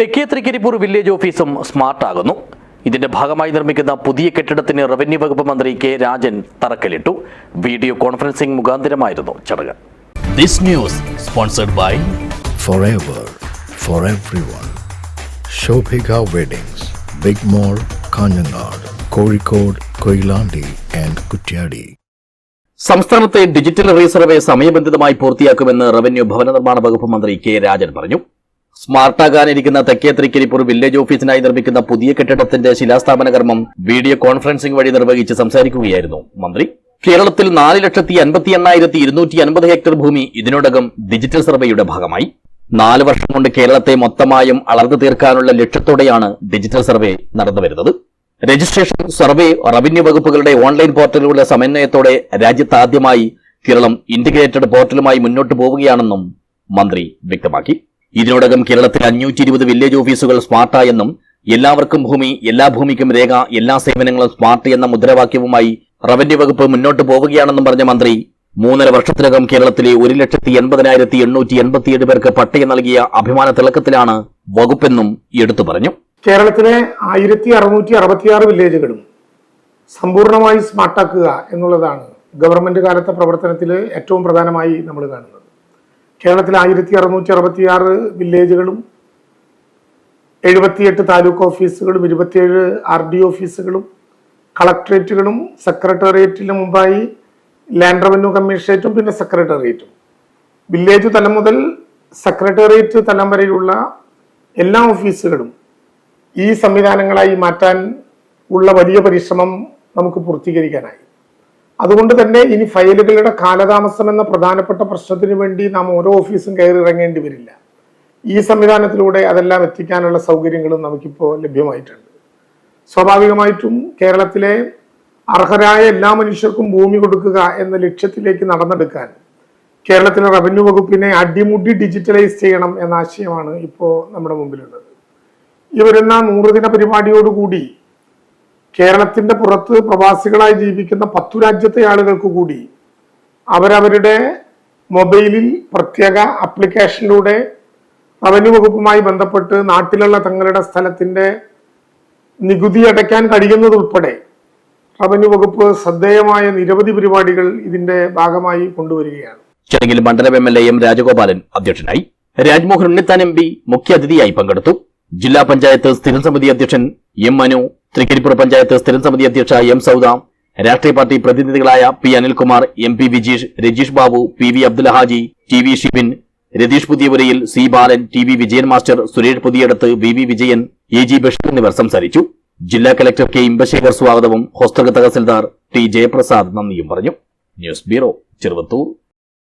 തെക്കേ തൃക്കരിപ്പൂർ വില്ലേജ് ഓഫീസും സ്മാർട്ട് ആകുന്നു ഇതിന്റെ ഭാഗമായി നിർമ്മിക്കുന്ന പുതിയ കെട്ടിടത്തിന് റവന്യൂ വകുപ്പ് മന്ത്രി കെ രാജൻ തറക്കല്ലിട്ടു വീഡിയോ കോൺഫറൻസിംഗ് മുഖാന്തരമായിരുന്നു ചടങ്ങ് This news sponsored by forever for everyone. Shobhika Weddings, Big Mall, Kanyanad, Kozhikode, Koilandi and Kutyadi. സംസ്ഥാനത്തെ ഡിജിറ്റൽ റീസർവേ സമയബന്ധിതമായി പൂർത്തിയാക്കുമെന്ന് റവന്യൂ ഭവന നിർമ്മാണ വകുപ്പ് മന്ത്രി കെ രാജൻ പറഞ്ഞു സ്മാർട്ടാകാനിരിക്കുന്ന തെക്കേ തൃക്കരിപ്പൂർ വില്ലേജ് ഓഫീസിനായി നിർമ്മിക്കുന്ന പുതിയ കെട്ടിടത്തിന്റെ ശിലാസ്ഥാപന കർമ്മം വീഡിയോ കോൺഫറൻസിംഗ് വഴി നിർവഹിച്ച് സംസാരിക്കുകയായിരുന്നു. മന്ത്രി കേരളത്തിൽ നാല് ലക്ഷത്തി അൻപത്തി എണ്ണായിരത്തി ഇരുന്നൂറ്റി അൻപത് ഹെക്ടർ ഭൂമി ഇതിനോടകം ഡിജിറ്റൽ സർവേയുടെ ഭാഗമായി. നാല് വർഷം കൊണ്ട് കേരളത്തെ മൊത്തമായും അളർന്നു തീർക്കാനുള്ള ലക്ഷ്യത്തോടെയാണ് ഡിജിറ്റൽ സർവേ നടന്നുവരുന്നത് രജിസ്ട്രേഷൻ സർവേ റവന്യൂ വകുപ്പുകളുടെ ഓൺലൈൻ പോർട്ടലുകളുടെ സമന്വയത്തോടെ രാജ്യത്ത് ആദ്യമായി കേരളം ഇന്റഗ്രേറ്റഡ് പോർട്ടലുമായി മുന്നോട്ട് പോവുകയാണെന്നും മന്ത്രി വ്യക്തമാക്കി. ഇതിനോടകം കേരളത്തിൽ അഞ്ഞൂറ്റി ഇരുപത് വില്ലേജ് ഓഫീസുകൾ സ്മാർട്ടായെന്നും എല്ലാവർക്കും ഭൂമി എല്ലാ ഭൂമിക്കും രേഖ എല്ലാ സേവനങ്ങളും സ്മാർട്ട് എന്ന മുദ്രാവാക്യവുമായി റവന്യൂ വകുപ്പ് മുന്നോട്ട് പോവുകയാണെന്നും പറഞ്ഞ മന്ത്രി മൂന്നര വർഷത്തിനകം കേരളത്തിലെ ഒരു ലക്ഷത്തി എൺപതിനായിരത്തി എണ്ണൂറ്റി എൺപത്തിയേഴ് പേർക്ക് പട്ടയം നൽകിയ അഭിമാന തിളക്കത്തിലാണ് വകുപ്പെന്നും എടുത്തു പറഞ്ഞു. കേരളത്തിലെ ആയിരത്തി അറുന്നൂറ്റി അറുപത്തിയാറ് വില്ലേജുകളും സമ്പൂർണമായി സ്മാർട്ടാക്കുക എന്നുള്ളതാണ് ഗവൺമെന്റ് കാലത്തെ പ്രവർത്തനത്തിൽ ഏറ്റവും പ്രധാനമായി നമ്മൾ കാണുന്നത്. കേരളത്തിലെ ആയിരത്തി അറുന്നൂറ്റി അറുപത്തി ആറ് വില്ലേജുകളും എഴുപത്തിയെട്ട് താലൂക്ക് ഓഫീസുകളും ഇരുപത്തിയേഴ് ആർ ഡി ഓഫീസുകളും കളക്ട്രേറ്റുകളും സെക്രട്ടേറിയറ്റിന് മുമ്പായി ലാൻഡ് റവന്യൂ കമ്മീഷണറേറ്റും പിന്നെ സെക്രട്ടേറിയറ്റും. വില്ലേജ് തലം മുതൽ സെക്രട്ടേറിയറ്റ് തലം വരെയുള്ള എല്ലാ ഓഫീസുകളും ഈ സംവിധാനങ്ങളായി മാറ്റാൻ ഉള്ള വലിയ പരിശ്രമം നമുക്ക് പൂർത്തീകരിക്കാനായി. അതുകൊണ്ട് തന്നെ ഇനി ഫയലുകളുടെ കാലതാമസം എന്ന പ്രധാനപ്പെട്ട പ്രശ്നത്തിന് വേണ്ടി നാം ഓരോ ഓഫീസും കയറി ഇറങ്ങേണ്ടി വരില്ല. ഈ സംവിധാനത്തിലൂടെ അതെല്ലാം എത്തിക്കാനുള്ള സൗകര്യങ്ങളും നമുക്കിപ്പോൾ ലഭ്യമായിട്ടുണ്ട്. സ്വാഭാവികമായിട്ടും കേരളത്തിലെ അർഹരായ എല്ലാ മനുഷ്യർക്കും ഭൂമി കൊടുക്കുക എന്ന ലക്ഷ്യത്തിലേക്ക് നടന്നെടുക്കാൻ കേരളത്തിലെ റവന്യൂ വകുപ്പിനെ അടിമുടി ഡിജിറ്റലൈസ് ചെയ്യണം എന്ന ആശയമാണ് ഇപ്പോൾ നമ്മുടെ മുമ്പിലുള്ളത്. ഈ വരുന്ന നൂറുദിന പരിപാടിയോടുകൂടി കേരളത്തിന്റെ പുറത്ത് പ്രവാസികളായി ജീവിക്കുന്ന പത്തു രാജ്യത്തെ ആളുകൾക്ക് കൂടി അവരവരുടെ മൊബൈലിൽ പ്രത്യേക ആപ്ലിക്കേഷനിലൂടെ റവന്യൂ വകുപ്പുമായി ബന്ധപ്പെട്ട് നാട്ടിലുള്ള തങ്ങളുടെ സ്ഥലത്തിന്റെ നികുതി അടയ്ക്കാൻ കഴിയുന്നതുൾപ്പെടെ റവന്യൂ വകുപ്പ് ശ്രദ്ധേയമായ നിരവധി പരിപാടികൾ ഇതിന്റെ ഭാഗമായി കൊണ്ടുവരികയാണ്. ചടങ്ങിൽ മണ്ഡലം M L A M Rajagopalan അധ്യക്ഷനായി. രാജ്മോഹൻ ഉണ്ണിത്താൻ എം പി മുഖ്യാതിഥിയായി പങ്കെടുത്തു. ജില്ലാ പഞ്ചായത്ത് സ്ഥിരം സമിതി അധ്യക്ഷൻ എം മനു തൃക്കരിപ്പുറ പഞ്ചായത്ത് സ്ഥിരം സമിതി അധ്യക്ഷ എം സൗദ രാഷ്ട്രീയ party പ്രതിനിധികളായ P Anilkumar M P Vijeesh Rajeesh Babu P V Abdul Haji T V Shibin Ratheesh Puthiyapurayil C Balan T V Vijayan master Suresh Puthiyadath V V Vijayan A G Basheer എന്നിവർ സംസാരിച്ചു. ജില്ലാ collector K Inbasekar സ്വാഗതവും ഹോസ്തക tahsildar T Jayaprasad നന്ദിയും പറഞ്ഞു. News bureau Cheruvathur.